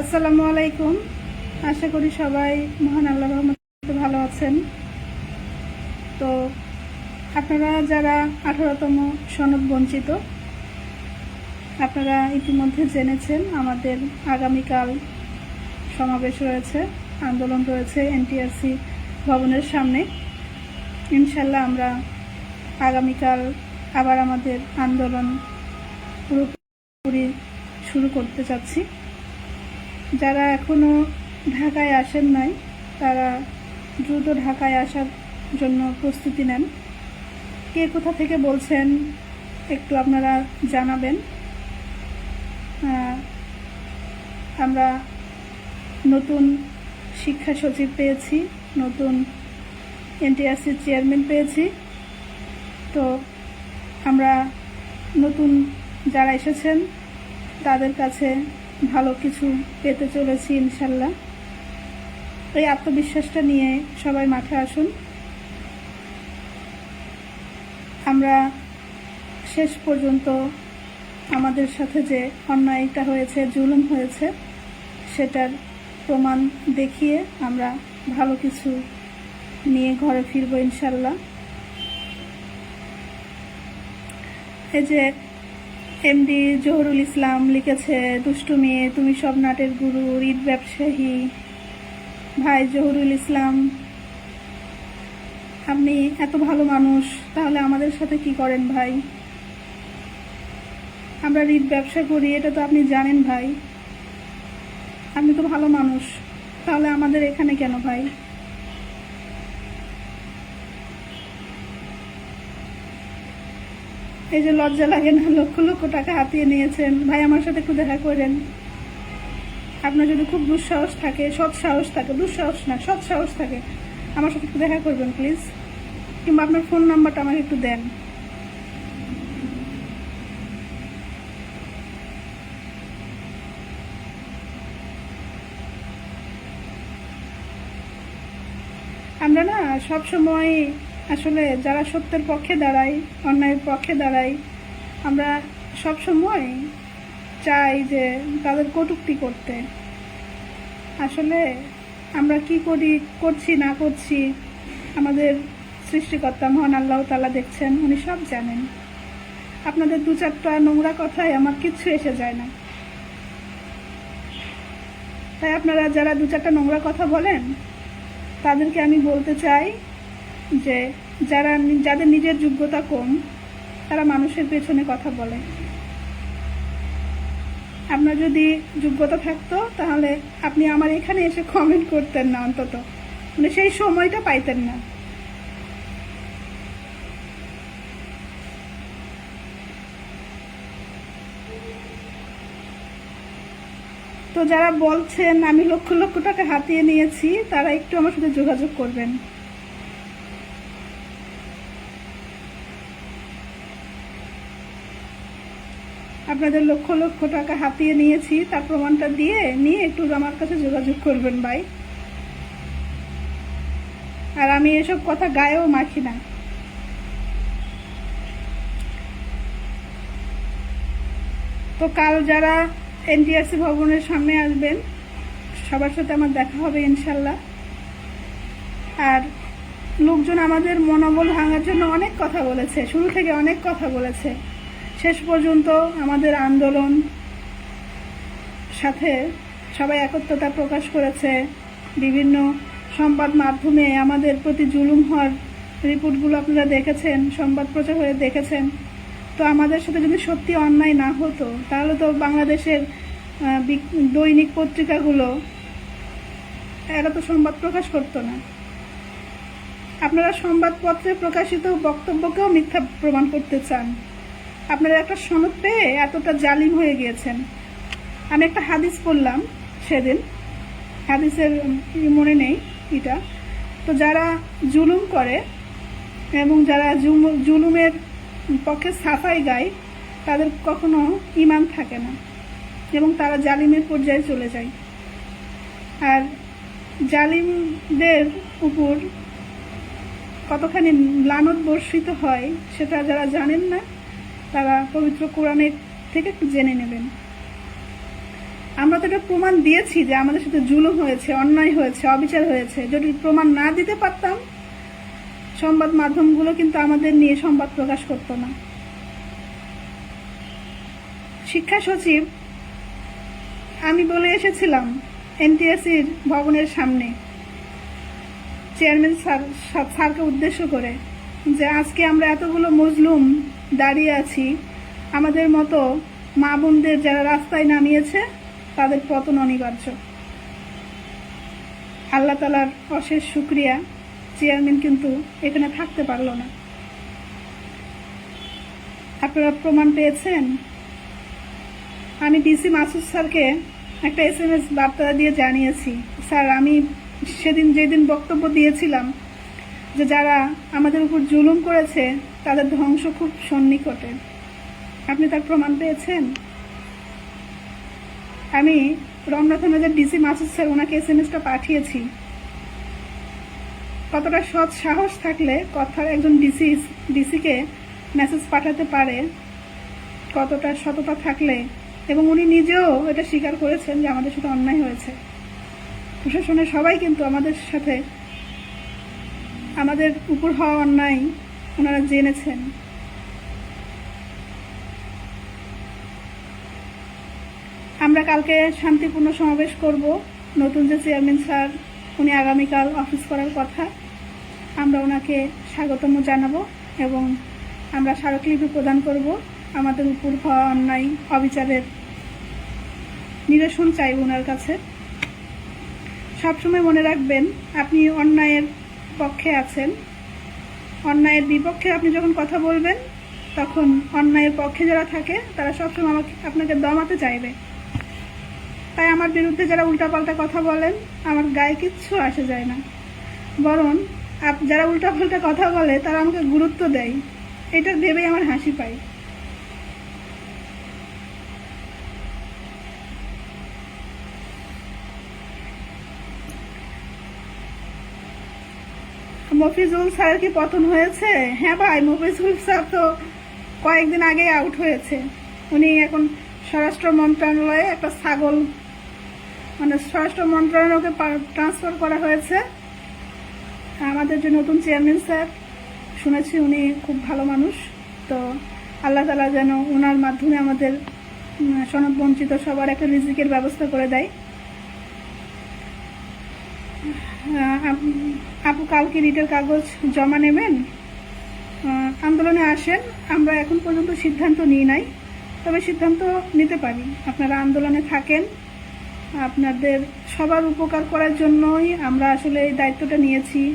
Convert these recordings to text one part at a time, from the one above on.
আসসালামু আলাইকুম। আশা করি সবাই মহান আল্লাহ রহমত ভালো আছেন। তো আপনারা যারা আঠারোতম সনদ বঞ্চিত, আপনারা ইতিমধ্যে জেনেছেন আমাদের আগামীকাল সমাবেশ রয়েছে, আন্দোলন রয়েছে এনটিআরসি ভবনের সামনে। ইনশাল্লাহ আমরা আগামীকাল আবার আমাদের আন্দোলন পুরোপুরি শুরু করতে চাচ্ছি। যারা এখনও ঢাকায় আসেন নাই, তারা দ্রুত ঢাকায় আসার জন্য প্রস্তুতি নেন। কে কোথা থেকে বলছেন একটু আপনারা জানাবেন। আমরা নতুন শিক্ষা সচিব পেয়েছি, নতুন এনটিআরসির চেয়ারম্যান পেয়েছি। তো আমরা নতুন যারা এসেছেন, তাদের কাছে ভালো কিছু পেতে চলেছি ইনশাল্লাহ। এই আত্মবিশ্বাসটা নিয়ে সবাই মাঠে আসুন। আমরা শেষ পর্যন্ত আমাদের সাথে যে অন্যায়টা হয়েছে, জুলুম হয়েছে, সেটার প্রমাণ দেখিয়ে আমরা ভালো কিছু নিয়ে ঘরে ফিরবো ইনশাল্লাহ। এই যে এমডি জহুরুল ইসলাম লিখেছে, দুষ্টু মেয়ে, তুমি সব নাটের গুরু ঈদ ব্যবসায়ী। ভাই জহুরুল ইসলাম, আপনি এত ভালো মানুষ, তাহলে আমাদের সাথে কি করেন ভাই? আমরা ঋণ ব্যবসা করি, এটা তো আপনি জানেন ভাই। আপনি তো ভালো মানুষ, তাহলে আমাদের এখানে কেন ভাই? এই যে লজ্জা লাগে না, লক্ষ লক্ষ টাকা হাতিয়ে নিয়েছেন। ভাই, আমার সাথে একটু দেখা করেন। আপনার যদি খুব দুঃসাহস থাকে, সৎ সাহস থাকে, দুঃসাহস না, সৎ সাহস থাকে, আমার সাথে একটু দেখা করবেন প্লিজ কিংবা আপনার ফোন নাম্বারটা আমাকে একটু দেন। আমরা না সব সময় আসলে যারা সত্যের পক্ষে দাঁড়াই অন্যায়ের পক্ষে দাঁড়াই আমরা সব সময় চাই যে তাদের কটূক্তি করতে। আসলে আমরা কি করি, করছি, না করছি, আমাদের সৃষ্টিকর্তা মহান আল্লাহ তালা দেখছেন, উনি সব জানেন। আপনাদের দু চারটা নোংরা কথায় আমার কিচ্ছু এসে যায় না। তাই আপনারা যারা দু চারটা নোংরা কথা বলেন, তাদেরকে আমি বলতে চাই যে যারা যাদের নিজের যোগ্যতা কম, তারা মানুষের পেছনে কথা বলে। আপনার যদি যোগ্যতা থাকতো, তাহলে আপনি আমার এখানে এসে কমেন্ট করতেন না অন্তত। মানে সেই সময়টা পাইতেন না। তো যারা বলছেন, আমি লক্ষ লক্ষ টাকা হাতিয়ে নিয়েছি, তারা একটু আমার সাথে যোগাযোগ করবেন। আপনাদের লক্ষ লক্ষ টাকা হাতিয়ে নিয়েছি, তার প্রমাণটা দিয়ে নিয়ে একটু আমার কাছে যোগাযোগ করবেন ভাই। আর আমি এসব কথা গায়েও মাখি না। তো কাল যারা এনটিআরসি ভবনের সামনে আসবেন, সবার সাথে আমার দেখা হবে ইনশাল্লাহ আর লোকজন আমাদের মনোবল ভাঙার জন্য অনেক কথা বলেছে, শুরু থেকে অনেক কথা বলেছে। শেষ পর্যন্ত আমাদের আন্দোলন সাথে সবাই একত্রতা প্রকাশ করেছে। বিভিন্ন সংবাদ মাধ্যমে আমাদের প্রতি জুলুম হওয়ার রিপোর্টগুলো আপনারা দেখেছেন, সংবাদ প্রচার হয়ে দেখেছেন। তো আমাদের সাথে যদি সত্যি অন্যায় না হতো, তাহলে তো বাংলাদেশের দৈনিক পত্রিকাগুলো, এরা তো সংবাদ প্রকাশ করতো না। আপনারা সংবাদপত্রে প্রকাশিত বক্তব্যকেও মিথ্যা প্রমাণ করতে চান। আপনারা একটা সনদ পেয়ে এতটা জালিম হয়ে গিয়েছেন। আমি একটা হাদিস পড়লাম সেদিন। হাদিসের মনে নেই এটা। তো যারা জুলুম করে এবং যারা জুলুমের পক্ষে সাফাই গায়, তাদের কখনো ইমান থাকে না এবং তারা জালিমের পর্যায়ে চলে যায়। আর জালিমদের উপর কতখানি লানত বর্ষিত হয় সেটা যারা জানেন না তারা পবিত্র কোরআনের থেকে জেনে নেবেন। আমরা তো এটা প্রমাণ দিয়েছি যে আমাদের সাথে জুলুম হয়েছে, অন্যায় হয়েছে, অবিচার হয়েছে। যদি প্রমাণ না দিতে পারতাম, সংবাদ মাধ্যমগুলো কিন্তু আমাদের নিয়ে সংবাদ প্রকাশ করতো না। শিক্ষা সচিব, আমি বলে এসেছিলাম এনটিএসির ভবনের সামনে। চেয়ারম্যান স্যার- স্যারকে উদ্দেশ্য করে যে আজকে আমরা এতগুলো মজলুম দাঁড়িয়ে আছি। আমাদের মতো মা বোনদের যারা রাস্তায় নামিয়েছে, তাদের পতন অনিবার্য। আল্লাহ তালার অশেষ শুক্রিয়া। চেয়ারম্যান কিন্তু এখানে থাকতে পারল না। আপনারা প্রমাণ পেয়েছেন? আমি ডিসি মাসুদ স্যারকে একটা এস এম এস বার্তা দিয়ে জানিয়েছি। স্যার, আমি সেদিন যেদিন বক্তব্য দিয়েছিলাম যে যারা আমাদের উপর জুলুম করেছে, তাদের ধ্বংস খুব সন্নিকটে। আপনি তার প্রমাণ পেয়েছেন? আমি রমনা থানাদের ডিসি মাসুদ স্যার, ওনাকে এস এম এসটা পাঠিয়েছি। কতটা সৎ সাহস থাকলে কথা একজন ডিসি, ডিসিকে মেসেজ পাঠাতে পারে? কতটা সততা থাকলে? এবং উনি নিজেও এটা স্বীকার করেছেন যে আমাদের সাথে অন্যায় হয়েছে। প্রশাসনের সবাই কিন্তু আমাদের সাথে আমাদের উপর হওয়া অন্যায় ওনারা জেনেছেন। আমরা কালকে শান্তিপূর্ণ সমাবেশ করব। নতুন যে চেয়ারম্যান স্যার, উনি আগামীকাল অফিস করার কথা। আমরা ওনাকে স্বাগতম জানাব এবং আমরা স্মারকলিপি প্রদান করব। আমাদের উপর হওয়া অন্যায়, অবিচারের নিরসন চাইব ওনার কাছে। সবসময় মনে রাখবেন, আপনি অন্যায়ের পক্ষে আছেন। অন্যায়ের বিপক্ষে আপনি যখন কথা বলবেন, তখন অন্যায়ের পক্ষে যারা থাকে, তারা সবসময় আমাকে, আপনাকে দমাতে চাইবে। তাই আমার বিরুদ্ধে যারা উল্টাপাল্টা কথা বলেন, আমার গায়ে কিচ্ছু আসে যায় না। বরং যারা উল্টাপাল্টা কথা বলে, তারা আমাকে গুরুত্ব দেয়। এটা ভেবেই আমার হাসি পায়। মফিজুল স্যার কি পতন হয়েছে? হ্যাঁ ভাই মফিজুল স্যার তো কয়েকদিন আগে আউট হয়েছে। উনি এখন স্বরাষ্ট্র মন্ত্রণালয়ে একটা ছাগল মানে স্বরাষ্ট্র মন্ত্রণালয়কে ট্রান্সফার করা হয়েছে। আমাদের যে নতুন চেয়ারম্যান স্যার শুনেছি উনি খুব ভালো মানুষ। তো আল্লাহ তালা যেন ওনার মাধ্যমে আমাদের উম, সনদ বঞ্চিত সবার একটা রিজিকের ব্যবস্থা করে দেয়। আপ- কালকে রিটের কাগজ জমা নেবেন? আন্দোলনে আসেন। আমরা এখন পর্যন্ত সিদ্ধান্ত নিই নাই, তবে সিদ্ধান্ত নিতে পারি। আপনারা আন্দোলনে থাকেন। আপনাদের সবার উপকার করার জন্যই আমরা আসলে এই দায়িত্বটা নিয়েছি।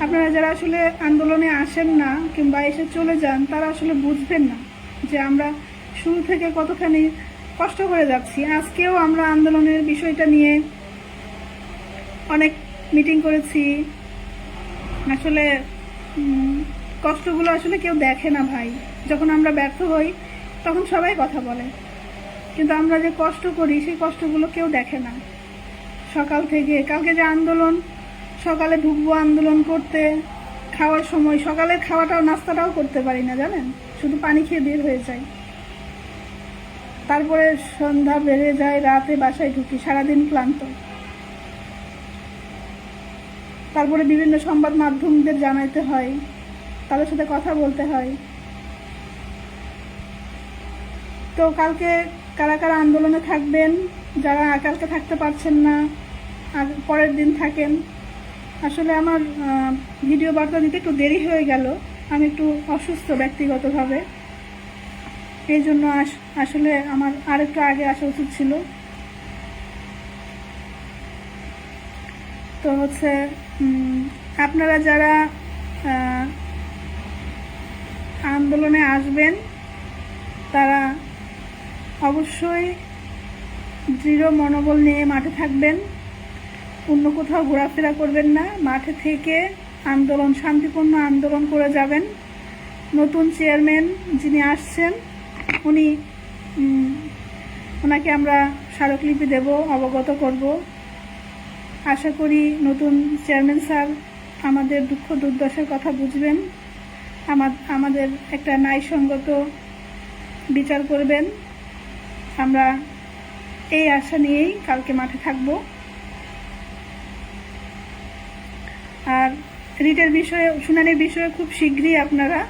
আপনারা যারা আসলে আন্দোলনে আসেন না কিংবা এসে চলে যান, তারা আসলে বুঝবেন না যে আমরা শুরু থেকে কতখানি কষ্ট করে যাচ্ছি। আজকেও আমরা আন্দোলনের বিষয়টা নিয়ে অনেক মিটিং করেছি আসলে কষ্টগুলো আসলে কেউ দেখে না ভাই। যখন আমরা ব্যর্থ হই, তখন সবাই কথা বলে। কিন্তু আমরা যে কষ্ট করি, সেই কষ্টগুলো কেউ দেখে না। সকাল থেকে কালকে যে আন্দোলন, সকালে ঢুকবো আন্দোলন করতে, খাওয়ার সময়, সকালের খাওয়াটাও, নাস্তাটাও করতে পারি না, জানেন? শুধু পানি খেয়ে বের হয়ে যাই। তারপরে সন্ধ্যা বেড়ে যায়, রাতে বাসায় ঢুকি, সারাদিন ক্লান্ত। তারপরে বিভিন্ন সংবাদ মাধ্যমদের জানাইতে হয়, তাদের সাথে কথা বলতে হয়। তো কালকে কারা কারা আন্দোলনে থাকবেন, যারা কালকে থাকতে পারছেন না পরের দিন থাকেন, আসলে আমার ভিডিও বার্তা দিতে একটু দেরি হয়ে গেল। আমি একটু অসুস্থ ব্যক্তিগতভাবে। এই জন্য আস- আসলে আমার আরেকটু আগে আসা উচিত ছিল। তো হচ্ছে আপনারা যারা আন্দোলনে আসবেন, তারা অবশ্যই দৃঢ় মনোবল নিয়ে মাঠে থাকবেন। অন্য কোথাও ঘোরাফেরা করবেন না। মাঠে থেকে আন্দোলন, শান্তিপূর্ণ আন্দোলন করে যাবেন। নতুন চেয়ারম্যান যিনি আসছেন, উনি ওনাকে আমরা স্মারকলিপি দেব, অবগত করব। আশা করি নতুন চেয়ারম্যান স্যার আমাদের দুঃখ দুর্দশার কথা বুঝবেন। আমা- আমাদের একটা ন্যায়সঙ্গত বিচার করবেন। আমরা এই আশা নিয়েই কালকে মাঠে থাকব। আর রিটের বিষয়ে, শুনানির বিষয়ে খুব শীঘ্রই আপনারা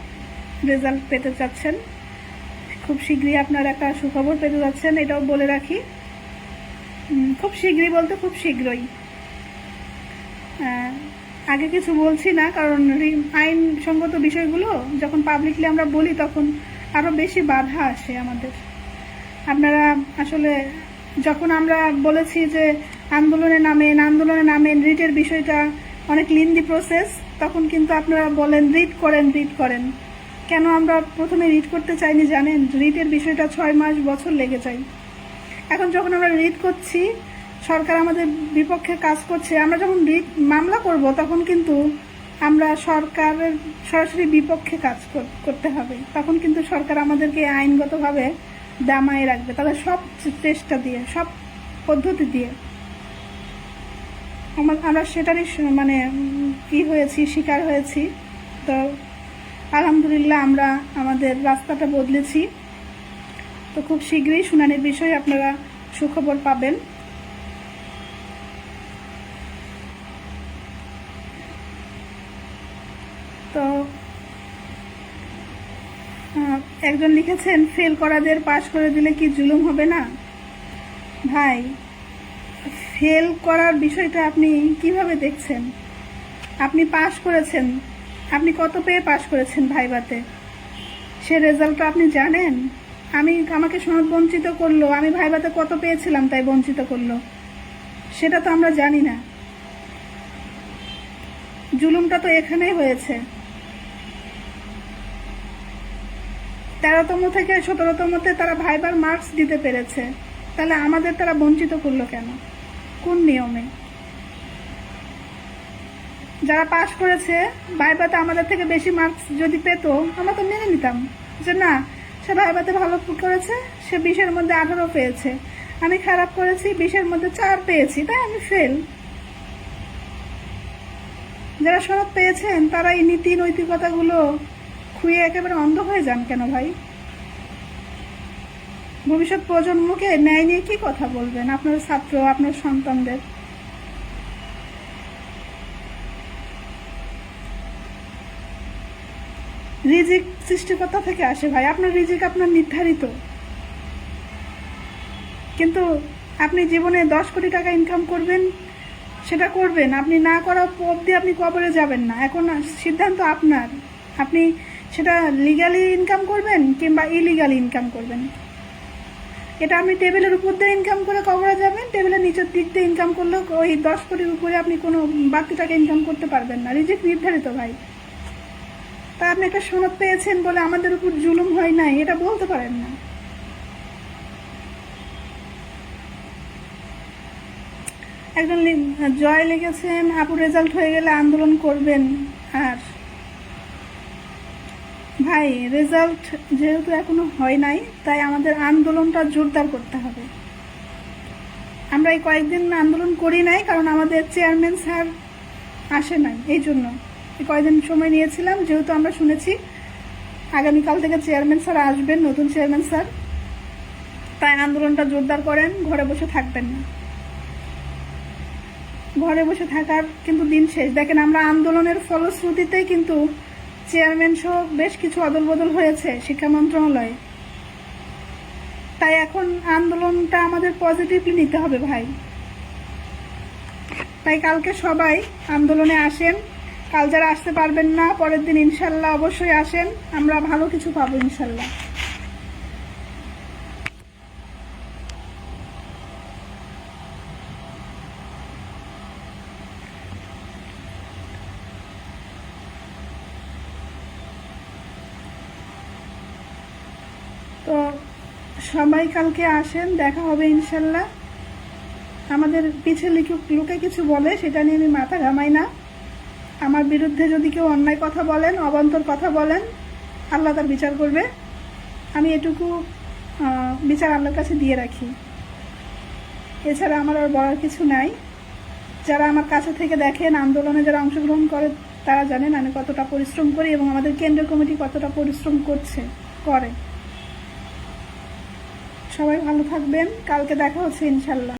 রেজাল্ট পেতে চাচ্ছেন। খুব শীঘ্রই আপনারা একটা সুখবর পেতে যাচ্ছেন এটাও বলে রাখি। খুব শীঘ্রই বলতে খুব শীঘ্রই। আগে কিছু বলছি না, কারণ আইনসঙ্গত বিষয়গুলো যখন পাবলিকলি আমরা বলি তখন আরও বেশি বাধা আসে আমাদের। আপনারা আসলে যখন আমরা বলেছি যে আন্দোলনে নামেন আন্দোলনে নামেন রিটের বিষয়টা অনেক লিন্দি প্রসেস তখন কিন্তু আপনারা বলেন রিড করেন রিড করেন। কেন আমরা প্রথমে রিড করতে চাইনি জানেন? রিটের বিষয়টা ছয় মাস বছর লেগে যায়। এখন যখন আমরা রিড করছি সরকার আমাদের বিপক্ষে কাজ করছে, আমরা যখন মামলা করব, তখন কিন্তু আমরা সরকারের সরাসরি বিপক্ষে কাজ কর- করতে হবে। তখন কিন্তু সরকার আমাদেরকে আইনগতভাবে দামায় রাখবে। তাদের সব চেষ্টা দিয়ে, সব পদ্ধতি দিয়ে। আমার- সেটারই মানে কি হয়েছি, শিকার হয়েছি। তো আলহামদুলিল্লাহ আমরা আমাদের রাস্তাটা বদলেছি। তো খুব শীঘ্রই শুনানির বিষয়ে আপনারা সুখবর পাবেন তো আহ, একজন লিখেছেন, ফেল করাদের পাশ করে দিলে কি জুলুম হবে না? ভাই, ফেল করার বিষয়টা আপনি কীভাবে দেখছেন? আপনি পাশ করেছেন। আপনি কত পেয়ে পাশ করেছেন ভাইবাতে? সে রেজাল্টটা আপনি জানেন? আমি আমাকে সনদ বঞ্চিত করল। আমি ভাইবাতে কত পেয়েছিলাম তাই বঞ্চিত করল? সেটা তো আমরা জানি না। জুলুমটা তো এখানেই হয়েছে। তেরোতম থেকে সতেরোতমতে তারা ভাইবার মার্কস দিতে পেরেছে। তাহলে আমাদের তারা বঞ্চিত করল কেন? কোন নিয়মে? যারা পাশ করেছে, ভাইবাতে আমাদের থেকে বেশি মার্কস যদি পেত, আমরা তো মেনে নিতাম যে না, সে ভাইবাতে ভালো করেছে, সে বিশের মধ্যে আঠারো পেয়েছে। আমি খারাপ করেছি, বিশের মধ্যে চার পেয়েছি, তাই আমি ফেল যারা সনদ পেয়েছেন, তারা এই নীতি নৈতিকতাগুলো খুঁয়ে একেবারে অন্ধ হয়ে যান কেন ভাই? ভবিষ্যৎ প্রজন্মকে ন্যায় নিয়ে কি কথা বলবেন আপনার ছাত্র, আপনার সন্তানদের? রিজিক সৃষ্টিকর্তা থেকে আসে ভাই, আপনার রিজিক আপনার নির্ধারিত। কিন্তু আপনি জীবনে দশ কোটি টাকা ইনকাম করবেন, সেটা করবেন, আপনি না করা অবধি আপনি কবরে যাবেন না। এখন সিদ্ধান্ত আপনার। আপনি সেটা লিগালি ইনকাম করবেন কিংবা ইলিগালি ইনকাম করবেন। এটা আপনি টেবিলের উপর দিয়ে ইনকাম করে কবরে যাবেন টেবিলের নিচের দিক দিয়ে ইনকাম করলেও ওই দশ কোটির উপরে আপনি কোনো বাড়তি টাকা ইনকাম করতে পারবেন না। রিজিক নির্ধারিত ভাই। তা আপনি একটা সনদ পেয়েছেন বলে আমাদের উপর জুলুম হয় নাই, এটা বলতে পারেন না। একজন জয় লিখেছেন, আপু রেজাল্ট হয়ে গেলে আন্দোলন করবেন, আর ভাই রেজাল্ট যেহেতু এখনও হয় নাই, তাই আমাদের আন্দোলনটা জোরদার করতে হবে। আমরা এই কয়েকদিন আন্দোলন করি নাই, কারণ আমাদের চেয়ারম্যান স্যার আসে নাই, এই জন্য। কয়েকদিন সময় নিয়েছিলাম, যেহেতু আমরা শুনেছি আগামীকাল থেকে চেয়ারম্যান স্যার আসবেন, নতুন চেয়ারম্যান স্যার। তাই আন্দোলনটা জোরদার করেন, ঘরে বসে থাকবেন না। ঘরে বসে থাকার কিন্তু দিন শেষ। দেখেন, আমরা আন্দোলনের ফলশ্রুতিতেই কিন্তু চেয়ারম্যান সহ বেশ কিছু অদল বদল হয়েছে শিক্ষা মন্ত্রণালয়ে। তাই এখন আন্দোলনটা আমাদের পজিটিভলি নিতে হবে ভাই। তাই কালকে সবাই আন্দোলনে আসেন। কাল যারা আসতে পারবেন না, পরের দিন ইনশাল্লাহ অবশ্যই আসেন। আমরা ভালো কিছু পাবো ইনশাল্লাহ তো সবাই কালকে আসেন, দেখা হবে ইনশাল্লাহ। আমাদের পিছে লিখুক লোকে কিছু বলে, সেটা নিয়ে আমি মাথা ঘামাই না। আমার বিরুদ্ধে যদি কেউ অন্যায় কথা বলেন, অবান্তর কথা বলেন, আল্লাহ তার বিচার করবে। আমি এটুকু বিচার আল্লাহর কাছে দিয়ে রাখি। এছাড়া আমার আর বলার কিছু নাই। যারা আমার কাছে থেকে দেখেন, আন্দোলনে যারা অংশগ্রহণ করে, তারা জানেন আমি কতটা পরিশ্রম করি এবং আমাদের কেন্দ্রীয় কমিটি কতটা পরিশ্রম করছে, করে। সবাই ভালো থাকবেন। কালকে দেখা হচ্ছে ইনশাল্লাহ।